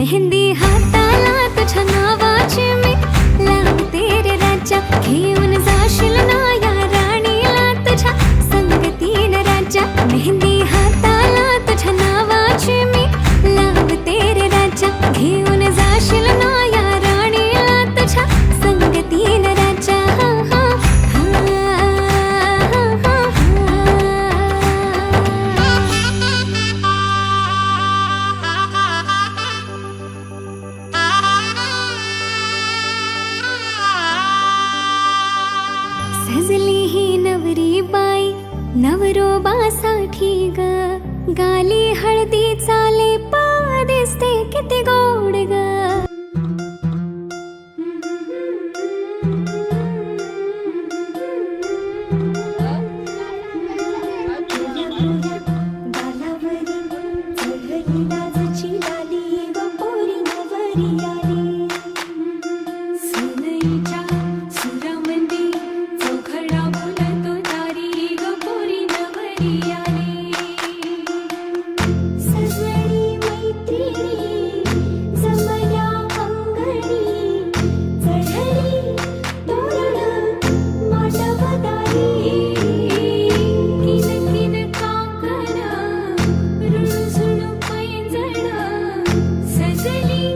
मेहंदी हाताला तुझ्या नावाची मी लावते रे राजा घेऊन नवरोबासाठी ग. गाली हळदी चाले पा दिसते किती गोड ग.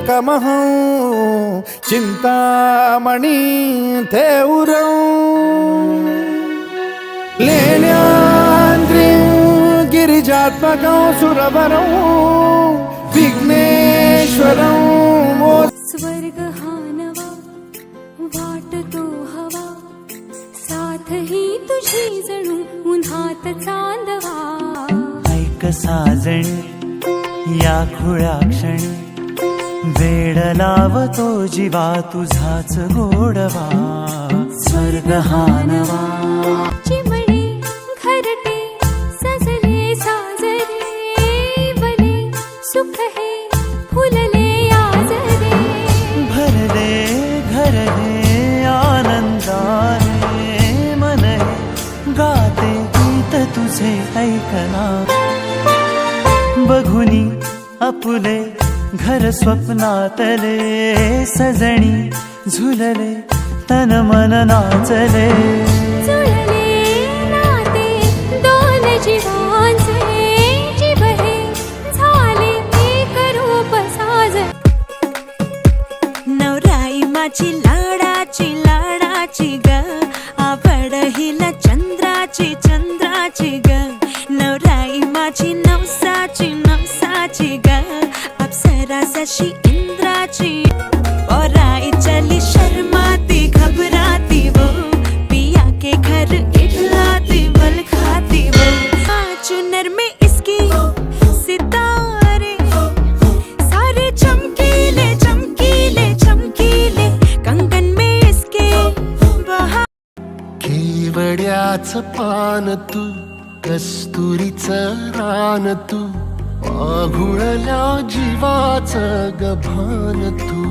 कमहं। चिन्तामणि ते उरौ लेण्याद्रिं गिरिजात्मकं सुरवरौ। विघ्नेश्वरं स्वर्ग हा नवा वाटतो हवा। साथ ही तुझी जणू उन्हात चांदवा। ऐक साजणी या खुळ्या क्षणी। वेड लावतो जीवा तुझाच गोडवा. स्वर्ग हा नवा चिमणे घरटे सजले साजरे. बले सुख हे फुलले आजरे. भरले घर हे आनंदाने. मन हे गाते गीत तुझे ऐकना. बघुनी आपुले घर स्वप्नातले सजणी झुलले तन मन नाचले. जुळले नाते दोन जीवांचे जीव झाले एक रूप साज. नवराई माझी अप्सरा जशी इंद्राची. ओराई चली शर्माती घबराती वो. पिया के घर इठलाती बल खाती वो. चुनर में इसकी सितारे. सारे चमकीले चमकीले चमकीले. कंगन में इसके बहा केवड्याच पान तू कस्तुरीच रान तू. पाघुळल्या जीवाच गभान तू.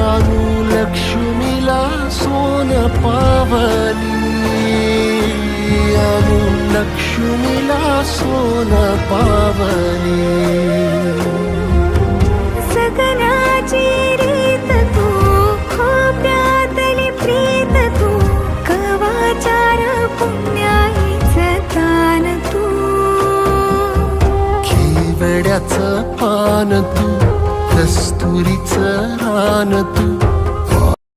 आणू लक्ष्मीला सोन पावली. आणू लक्ष्मीला सोन पावली. सगनाची केवड्याच पान तू कस्तुरीचं रान तू.